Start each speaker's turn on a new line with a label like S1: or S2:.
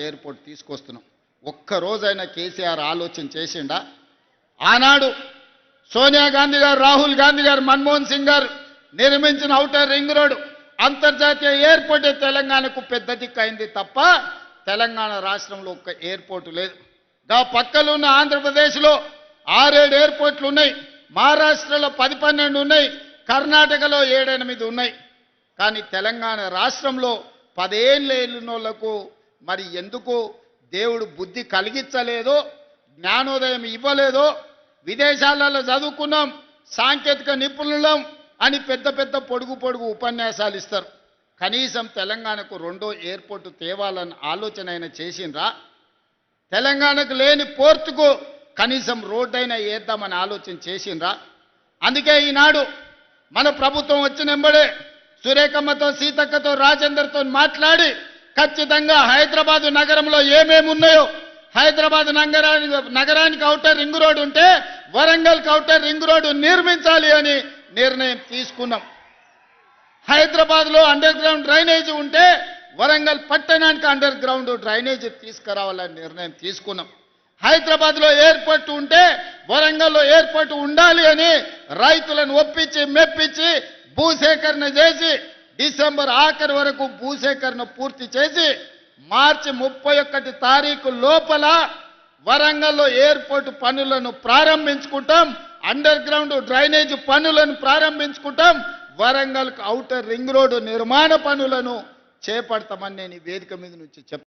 S1: Airport తీసుకొస్తున్నాం. ఒక్క రోజైనా కేసీఆర్ ఆలోచన చేసిండా? ఆనాడు సోనియా గాంధీ గారు రాహుల్ గాంధీ గారు మన్మోహన్ సింగ్ గారు నిర్మించిన ఔటర్ రింగ్ రోడ్ అంతర్జాతీయ ఎయిర్పోర్ట్ తెలంగాణకు పెద్ద దిక్కైంది అయింది తప్ప తెలంగాణ రాష్ట్రంలో ఒక్క ఎయిర్పోర్ట్ లేదు. గా పక్కలో ఉన్న ఆంధ్రప్రదేశ్లో ఆరేడు ఎయిర్పోర్ట్లు ఉన్నాయి. మహారాష్ట్రలో పది పన్నెండు ఉన్నాయి. కర్ణాటకలో ఏడెనిమిది ఉన్నాయి. కానీ తెలంగాణ రాష్ట్రంలో పదేళ్ళు ఏళ్ళున్నోళ్ళకు మరి ఎందుకు దేవుడు బుద్ధి కలిగించలేదో జ్ఞానోదయం ఇవ్వలేదో విదేశాలలో చదువుకున్నాం సాంకేతిక నిపుణులం అని పెద్ద పెద్ద పొడుగు పొడుగు ఉపన్యాసాలు ఇస్తారు. కనీసం తెలంగాణకు రెండో ఎయిర్పోర్టు తేవాలని ఆలోచన అయినా చేసిండ్రా? తెలంగాణకు లేని పోర్టుకు కనీసం రోడ్డైనా వేద్దామని ఆలోచన చేసిండ్రా? అందుకే ఈనాడు మన ప్రభుత్వం వచ్చిన వెంబడే సురేఖమ్మతో సీతక్కతో రాజేందర్తో మాట్లాడి ఖచ్చితంగా హైదరాబాద్ నగరంలో ఏమేమి ఉన్నాయో హైదరాబాద్ నగరానికి నగరానికి అవుటర్ రింగ్ రోడ్ ఉంటే వరంగల్కి అవుటర్ రింగ్ రోడ్డు నిర్మించాలి అని నిర్ణయం తీసుకున్నాం. హైదరాబాద్లో అండర్ గ్రౌండ్ డ్రైనేజీ ఉంటే వరంగల్ పట్టణానికి అండర్ గ్రౌండ్ డ్రైనేజీ తీసుకురావాలని నిర్ణయం తీసుకున్నాం. హైదరాబాద్లో ఎయిర్పోర్ట్ ఉంటే వరంగల్లో ఎయిర్పోర్ట్ ఉండాలి అని రైతులను ఒప్పించి మెప్పించి భూసేకరణ చేసి డిసెంబర్ ఆఖరి వరకు భూసేకరణ పూర్తి చేసి మార్చి ముప్పై ఒకటి తారీఖు లోపల వరంగల్లో ఎయిర్పోర్ట్ పనులను ప్రారంభించుకుంటాం అండర్ గ్రౌండ్ డ్రైనేజ్ పనులను ప్రారంభించుకుంటాం వరంగల్కు అవుటర్ రింగ్ రోడ్డు నిర్మాణ పనులను చేపడతామని నేను ఈ వేదిక మీద నుంచి చెప్తాను